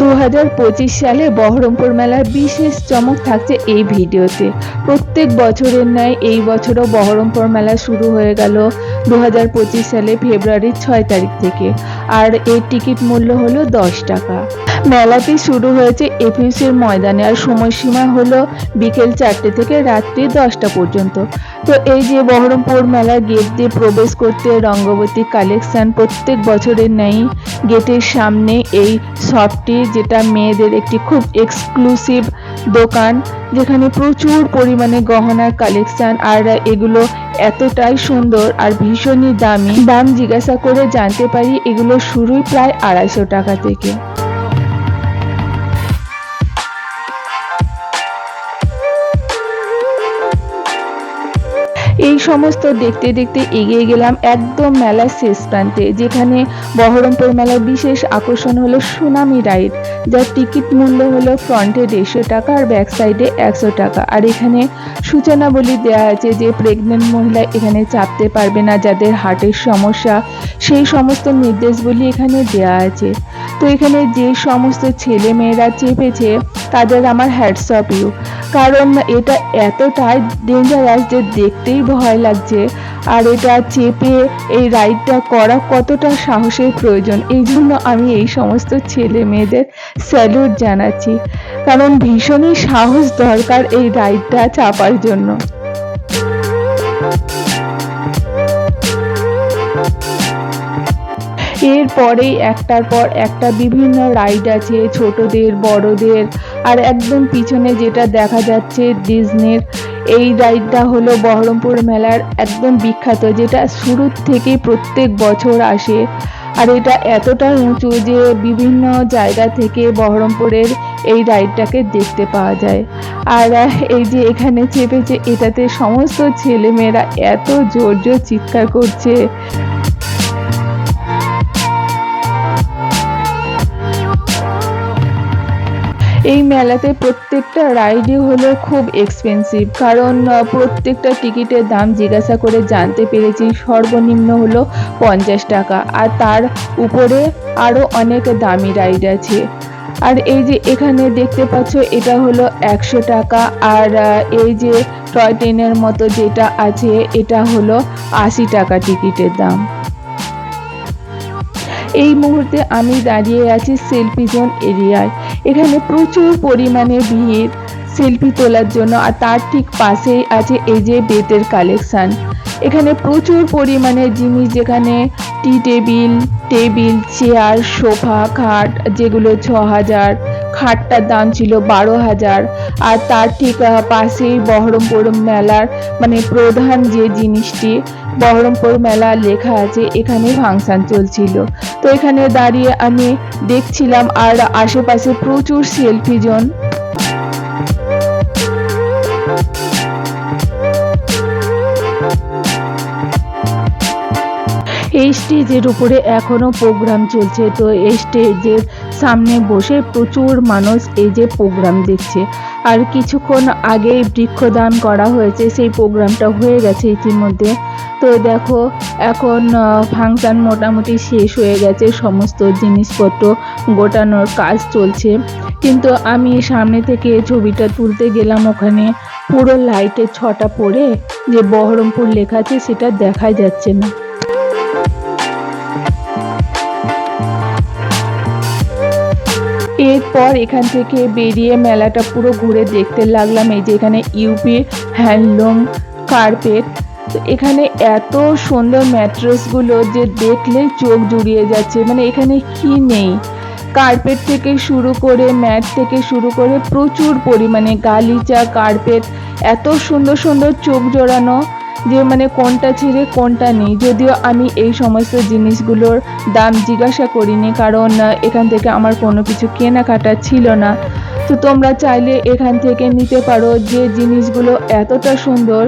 দু হাজার পঁচিশ সালে বহরমপুর মেলার বিশেষ চমক থাকছে এই ভিডিওতে। প্রত্যেক বছরের ন্যায় এই বছরও বহরমপুর মেলা শুরু হয়ে গেল দু হাজার পঁচিশ সালে ফেব্রুয়ারির ছয় তারিখ থেকে। আর এর টিকিট মূল্য হলো দশ টাকা। মেলাটি শুরু হয়েছে এফিউসির ময়দানে আর সময়সীমা হলো বিকেল চারটে থেকে রাত্রি দশটা পর্যন্ত। তো এই যে বহরমপুর মেলার গেট দিয়ে প্রবেশ করতে রঙ্গবতী কালেকশন প্রত্যেক বছরের ন্যায় গেটের সামনে এই শপটি যেটা মেয়েদের একটি খুব এক্সক্লুসিভ দোকান, যেখানে প্রচুর পরিমাণে গহনার কালেকশন আর এগুলো এতটাই সুন্দর আর ভীষণই দামি। দাম জিজ্ঞাসা করে জানতে পারি এগুলো শুরুই প্রায় আড়াইশো টাকা থেকে। এই সমস্ত দেখতে দেখতে এগিয়ে গেলাম একদম মেলার শেষ প্রান্তে, যেখানে বহরমপুর মেলার বিশেষ আকর্ষণ হলো সুনামি রাইড, যার টিকিট মূল্য হলো ফ্রন্টে দেড়শো টাকা আর ব্যাক সাইডে একশো টাকা। আর এখানে সূচনাবলী দেওয়া আছে যে প্রেগনেন্ট মহিলা এখানে চাপতে পারবে না যাদের হার্টের সমস্যা, সেই সমস্ত নির্দেশগুলি এখানে দেওয়া আছে। তো এখানে যে সমস্ত ছেলে মেয়েরা চেপেছে তাদের আমার হ্যাডসঅপ ইউ কারণ এটা এতটাই ডেঞ্জারাস যে দেখতেই ভয় লাগছে, আর এটা চেপে এই রাইডটা করা কতটা সাহসের প্রয়োজন, এই জন্য আমি এই সমস্ত ছেলে মেয়েদের স্যালুট জানাচ্ছি। কারণ ভীষণই সাহস দরকার এই রাইডটা চাপার জন্য। এরপরেই একটার পর একটা বিভিন্ন রাইড আছে, ছোটদের, বড়দের আর একদম পিছনে যেটা দেখা যাচ্ছে ডিজনির এই রাইডটা হলো বহরমপুর মেলার একদম বিখ্যাত, যেটা শুরুর থেকে প্রত্যেক বছর আসে। আর এটা এতটা উঁচু যে বিভিন্ন জায়গা থেকে বহরমপুরের এই রাইডটাকে দেখতে পাওয়া যায়। আর এই যে এখানে চেপেছে, এটাতে সমস্ত ছেলেমেয়েরা এত জোর জোর চিৎকার করছে। এই মেলাতে প্রত্যেকটা রাইডই হলো খুব এক্সপেন্সিভ কারণ প্রত্যেকটা টিকিটের দাম জিজ্ঞাসা করে জানতে পেরেছি সর্বনিম্ন হলো পঞ্চাশ টাকা। আর তার উপরে আরও অনেক দামি রাইড আছে। আর এই যে এখানে দেখতে পাচ্ছ এটা হলো একশো টাকা। আর এই যে টয় ট্রেনের মতো যেটা আছে, এটা হলো আশি টাকা টিকিটের দাম। এই মুহূর্তে আমি দাঁড়িয়ে আছি সেলফি জোন এরিয়ায়। এখানে প্রচুর পরিমাণে ভিড় সেলফি তোলার জন্য আর তার ঠিক পাশেই আছে এই যে বেতের কালেকশান এখানে প্রচুর পরিমাণে জিনিস যেখানে tea table table chair sofa খাট যেগুলো ছ হাজার খাটটার দাম ছিল বারো হাজার। আর তার ঠিক পাশেই বহরমপুর মেলার মানে প্রধান যে জিনিসটি, বহরমপুর মেলা লেখা আছে, এখানে ফাংশন চলছিল। তো এখানে দাঁড়িয়ে আমি দেখছিলাম, আর আশেপাশে প্রচুর সেলফি জোন এই স্টেজের উপরে এখনও প্রোগ্রাম চলছে, তো এই স্টেজের সামনে বসে প্রচুর মানুষ এই যে প্রোগ্রাম দেখছে। আর কিছুক্ষণ আগে বৃক্ষদান করা হয়েছে, সেই প্রোগ্রামটা হয়ে গেছে ইতিমধ্যে। তো দেখো, এখন ফাংশান মোটামুটি শেষ হয়ে গেছে, সমস্ত জিনিসপত্র গোটানোর কাজ চলছে। কিন্তু আমি সামনে থেকে ছবিটা তুলতে গেলাম ওখানে, পুরো লাইটের ছটা পড়ে, যে বহরমপুর লেখা আছে সেটা দেখা যাচ্ছে না। এরপর এখান থেকে বেরিয়ে মেলাটা পুরো ঘুরে দেখতে লাগলাম। এই যে এখানে ইউপি হ্যান্ডলুম কার্পেট তো এখানে এত সুন্দর ম্যাট্রেসগুলো যে দেখলে চোখ জুড়িয়ে যাচ্ছে। মানে এখানে কি নেই? কার্পেট থেকে শুরু করে ম্যাট থেকে শুরু করে প্রচুর পরিমাণে গালিচা কার্পেট এত সুন্দর সুন্দর চোখ জোড়ানো। যে মানে কোনটা ছেড়ে, কোনটা নেই। যদিও আমি এই সমস্ত জিনিসগুলোর দাম জিজ্ঞাসা করিনি, কারণ এখান থেকে আমার কোনো কিছু কেনাকাটা ছিল না। তো তোমরা চাইলে এখান থেকে নিতে পারো যে জিনিসগুলো এতটা সুন্দর।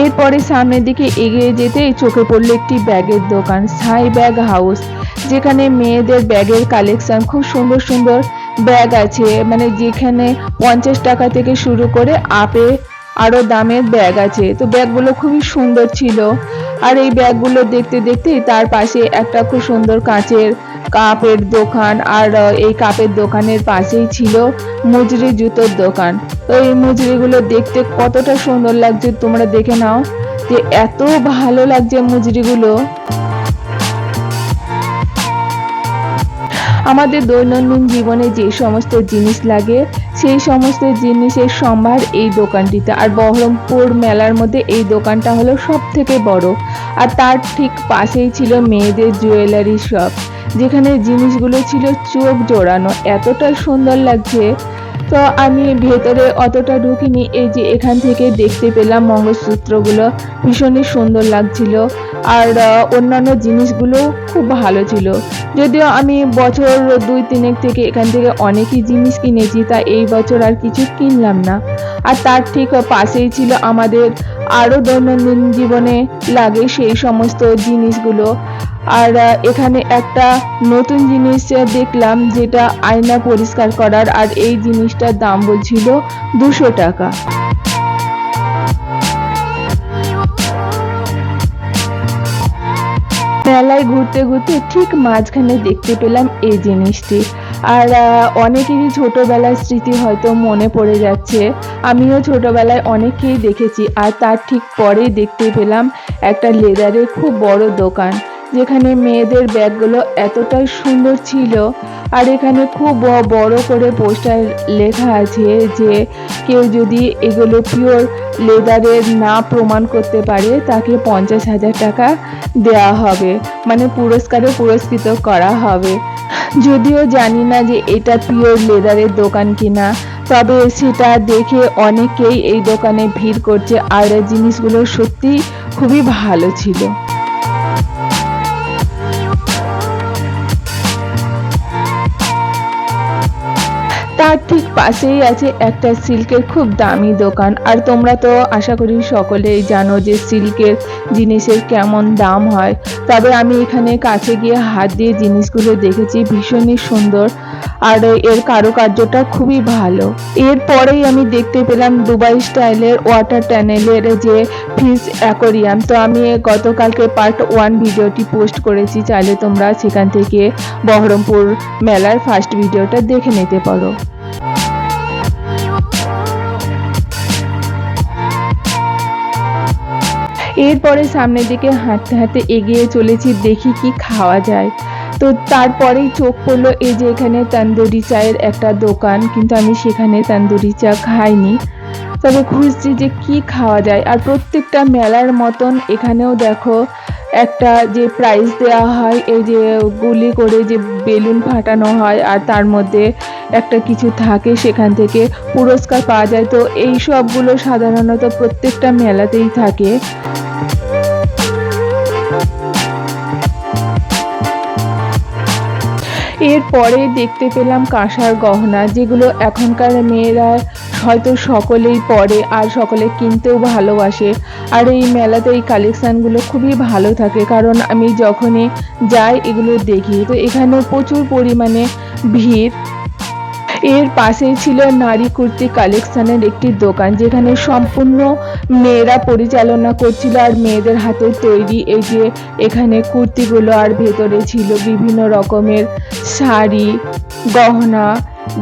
এরপরে সামনের দিকে এগিয়ে যেতে চোখে পড়ল একটি ব্যাগের দোকান, সাই ব্যাগ হাউস, যেখানে মেয়েদের ব্যাগের কালেকশন খুব সুন্দর সুন্দর ব্যাগ আছে। মানে যেখানে পঞ্চাশ টাকা থেকে শুরু করে আপে আরও দামের ব্যাগ আছে। তো ব্যাগগুলো খুবই সুন্দর ছিল। আর এই ব্যাগগুলো দেখতে দেখতে তার পাশে একটা খুব সুন্দর কাঁচের কাপের দোকান আর এই কাপের দোকানের পাশেই ছিল মুজরি জুতোর দোকান। তো এই মুজরিগুলো দেখতে কতটা সুন্দর লাগছে তোমরা দেখে নাও। যে এত ভালো লাগছে মুজরিগুলো। আমাদের দৈনন্দিন জীবনে যে সমস্ত জিনিস লাগে, সেই সমস্ত জিনিসের সম্ভার এই দোকানটিতে। আর বহরমপুর মেলার মধ্যে এই দোকানটা হলো সব থেকে বড়। আর তার ঠিক পাশেই ছিল মেয়েদের জুয়েলারি শপ। যেখানে জিনিসগুলো ছিল চোখ জোড়ানো, এতটা সুন্দর লাগছে। তো আমি ভেতরে অতটা ঢুকিনি, এই যে এখান থেকে দেখতে পেলাম মঙ্গলসূত্রগুলো ভীষণই সুন্দর লাগছিল। আর অন্যান্য জিনিসগুলো খুব ভালো ছিল। যদিও আমি বছর দুই তিনেক থেকে এখান থেকে অনেকই জিনিস কিনেছি, তা এই বছর আর কিছু কিনলাম না। আর তার ঠিক পাশেই ছিল আমাদের আরও দৈনন্দিন জীবনে লাগে সেই সমস্ত জিনিসগুলো। আর এখানে একটা নতুন জিনিস দেখলাম যেটা আয়না পরিষ্কার করার, আর এই জিনিসটার দাম বলছিল দুশো টাকা। মেলায় ঘুরতে ঘুরতে ঠিক মাঝখানে দেখতে পেলাম এই জিনিসটি। আর অনেকেরই ছোটবেলার স্মৃতি হয়তো মনে পড়ে যাচ্ছে। আমিও ছোটবেলায় অনেককেই দেখেছি, আর তার ঠিক পরেই দেখতে পেলাম একটা লেদারের খুব বড় দোকান। যেখানে মেয়েদের ব্যাগগুলো এতটাই সুন্দর ছিল আর এখানে খুব বড় করে পোস্টার লেখা আছে যে কেউ যদি এগুলো পিওর লেদারের না প্রমাণ করতে পারে তাকে পঞ্চাশ হাজার টাকা দেওয়া হবে। মানে পুরস্কারে পুরস্কৃত করা হবে। যদিও জানি না যে এটা পিওর লেদারের দোকান কিনা, তবে সেটা দেখে অনেকেই এই দোকানে ভিড় করছে। আর জিনিসগুলো সত্যি খুবই ভালো ছিল। তার ঠিক পাশেই আছে একটা সিল্কের খুব দামি দোকান। আর তোমরা তো আশা করি সকলেই জানো যে সিল্কের জিনিসের কেমন দাম হয়। তবে আমি এখানে কাছে গিয়ে হাত দিয়ে জিনিসগুলো দেখেছি, ভীষণই সুন্দর। আর এর কারুকার্যটা খুবই ভালো। এরপরেই আমি দেখতে পেলাম দুবাই স্টাইলের ওয়াটার ট্যানেলের যে ফিশ অ্যাকোরিয়াম। তো আমি গতকালকে পার্ট ওয়ান ভিডিওটি পোস্ট করেছি, চাইলে তোমরা সেখান থেকে বহরমপুর মেলার ফার্স্ট ভিডিওটা দেখে নিতে পারো। এরপরে সামনের দিকে হাঁটতে হাঁটতে এগিয়ে চলেছি, দেখি কি খাওয়া যায়। তো তারপরেই চোখ পড়ল এই যে এখানে তন্দুরি চায়ের একটা দোকান, কিন্তু আমি সেখানে তন্দুরি চা খাইনি। তবে খুঁজছি যে কি খাওয়া যায়। আর প্রত্যেকটা মেলার মতন এখানেও দেখো একটা যে প্রাইজ দেওয়া হয়, এই যে গুলি করে যে বেলুন ফাটানো হয়, আর তার মধ্যে একটা কিছু থাকে সেখান থেকে পুরস্কার পাওয়া যায়। তো এই সবগুলো সাধারণত প্রত্যেকটা মেলাতেই থাকে। এরপরে দেখতে পেলাম কাঁসার গহনা, যেগুলো এখনকার মেয়েরা হয়তো সকলেই পরে আর সকলে কিনতেও ভালোবাসে। আর এই মেলাতে এই কালেকশানগুলো খুবই ভালো থাকে, কারণ আমি যখনই যাই এগুলো দেখি। তো এখানে প্রচুর পরিমাণে ভিড়। এর পাশেই ছিল নারী কুর্তি কালেকশনের একটি দোকান, যেখানে সম্পূর্ণ মেয়েরা পরিচালনা করছিল আর মেয়েদের হাতে তৈরি এই যে এখানে কুর্তিগুলো আর ভেতরে ছিল বিভিন্ন রকমের শাড়ি, গহনা,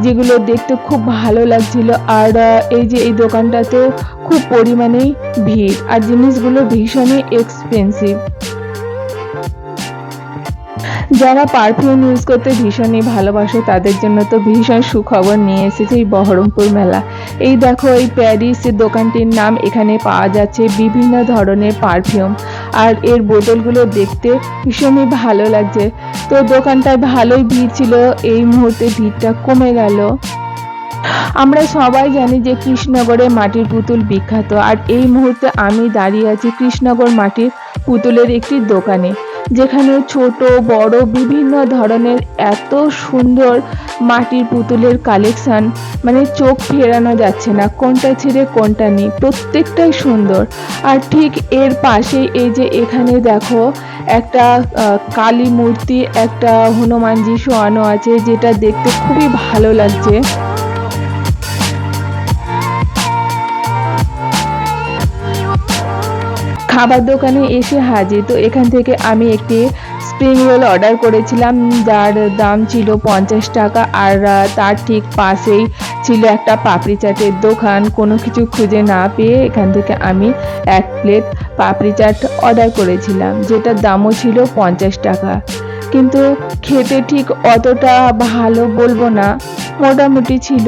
যেগুলো দেখতে খুব ভালো লাগছিল। আর এই যে এই দোকানটাতেও খুব পরিমাণেই ভিড়। আর জিনিসগুলো ভীষণই এক্সপেন্সিভ যারা পারফিউম ইউজ করতে ভীষণই ভালোবাসে, তাদের জন্য তো ভীষণ সুখবর নিয়ে এসেছে এই বহরমপুর মেলা। এই দেখো, এই প্যারিস দোকানটির নাম এখানে পাওয়া যাচ্ছে, বিভিন্ন ধরনের পারফিউম। আর এর বোতলগুলো দেখতে ভীষণই ভালো লাগছে। তো দোকানটায় ভালোই ভিড় ছিল, এই মুহূর্তে ভিড়টা কমে গেল। আমরা সবাই জানি যে কৃষ্ণনগরে মাটির পুতুল বিখ্যাত। আর এই মুহূর্তে আমি দাঁড়িয়ে আছি কৃষ্ণনগর মাটির পুতুলের একটি দোকানে। যেখানে ছোট, বড় বিভিন্ন ধরনের এত সুন্দর মাটির পুতুলের কালেকশন মানে চোখ ফেরানো যাচ্ছে না, কোনটা ছেড়ে কোনটা নেই, প্রত্যেকটাই সুন্দর। আর ঠিক এর পাশেই এই যে এখানে দেখো একটা কালী মূর্তি, একটা হনুমানজি শোয়ানো আছে, যেটা দেখতে খুবই ভালো লাগছে। খাবার দোকানে এসে হাজির। তো এখান থেকে আমি একটি স্প্রিং রোল অর্ডার করেছিলাম, যার দাম ছিল পঞ্চাশ টাকা আর তার ঠিক পাশেই ছিল একটা পাপড়ি চাটের দোকান। কোনো কিছু খুঁজে না পেয়ে এখান থেকে আমি এক প্লেট পাপড়ি চাট অর্ডার করেছিলাম, যেটার দামও ছিল পঞ্চাশ টাকা। কিন্তু খেতে ঠিক অতটা ভালো বলব না, মোটামুটি ছিল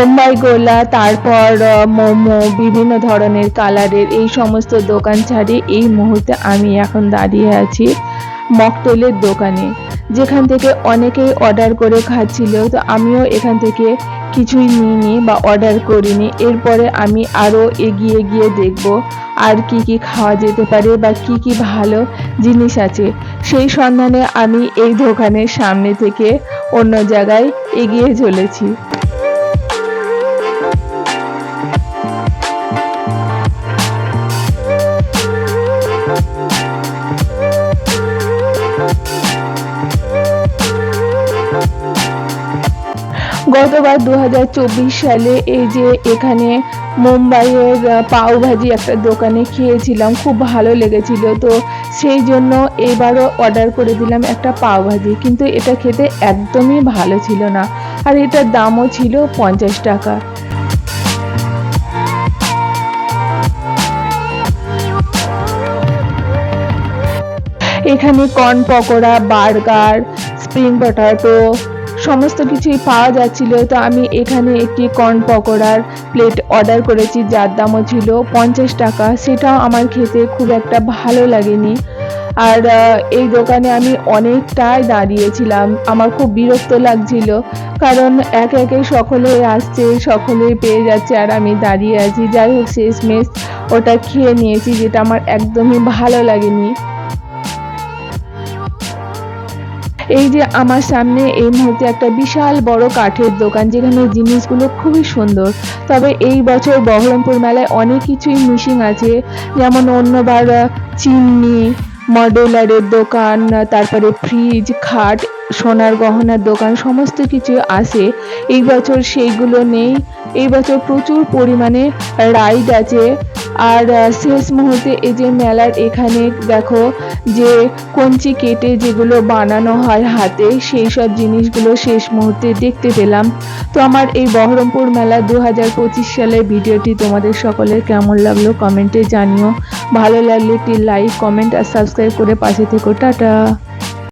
বোম্বাই গোলা, তারপর মোমো, বিভিন্ন ধরনের কালারের এই সমস্ত দোকান ছাড়ি এই মুহূর্তে আমি এখন দাঁড়িয়ে আছি মকটেলের দোকানে। যেখান থেকে অনেকেই অর্ডার করে খাচ্ছিল তো আমিও এখান থেকে কিছুই নিইনি বা অর্ডার করিনি। এরপরে আমি আরও এগিয়ে গিয়ে দেখব আর কি কি খাওয়া যেতে পারে বা কি কি ভালো জিনিস আছে। সেই সন্ধানে আমি এই দোকানের সামনে থেকে অন্য জায়গায় এগিয়ে চলেছি। গতবার দু সালে এই যে এখানে মুম্বাইয়ের আহ, পাও ভাজি একটা দোকানে খেয়েছিলাম খুব ভালো লেগেছিল। তো সেই জন্য এবারও অর্ডার করে দিলাম একটা পাও ভাজি। কিন্তু এটা খেতে একদমই ভালো ছিল না। আর এটার দামও ছিল পঞ্চাশ টাকা। এখানে corn pakora burger spring potato সমস্ত কিছুই পাওয়া যাচ্ছিল। তো আমি এখানে একটি কর্ন পকোড়ার প্লেট অর্ডার করেছি, যার দামও ছিল পঞ্চাশ টাকা। সেটাও আমার খেতে খুব একটা ভালো লাগেনি। আর এই দোকানে আমি অনেকটাই দাঁড়িয়েছিলাম। আমার খুব বিরক্ত লাগছিল, কারণ একে একে সকলে আসছে, সকলেই পেয়ে যাচ্ছে, আর আমি দাঁড়িয়ে আছি। যাই হোক, শেষমেশ ওটা খেয়ে নিয়েছি, যেটা আমার একদমই ভালো লাগেনি। এই যে আমার সামনে এই মুহূর্তে একটা বিশাল বড় কাঠের দোকান যেখানে জিনিসগুলো খুবই সুন্দর। তবে এই বছর বহরমপুর মেলায় অনেক কিছুই মিশিং আছে। যেমন অন্যবার চিমনি, মডেলারের দোকান, তারপরে ফ্রিজ, খাট, সোনার গহনার দোকান, সমস্ত কিছু আসে এই বছর সেইগুলো নেই। এই বছর প্রচুর পরিমাণে রাইড আছে। আর শেষ মুহূর্তে এই যে মেলার এখানে দেখো যে কঞ্চি কেটে যেগুলো বানানো হয় হাতে, সেই সব জিনিসগুলো শেষ মুহূর্তে দেখতে পেলাম। তো আমার এই বহরমপুর মেলা দু হাজার পঁচিশ সালের ভিডিওটি তোমাদের সকলের কেমন লাগল কমেন্টে জানিও। ভালো লাগলে একটি লাইক, কমেন্ট আর সাবস্ক্রাইব করে পাশে থেকো। টাটা।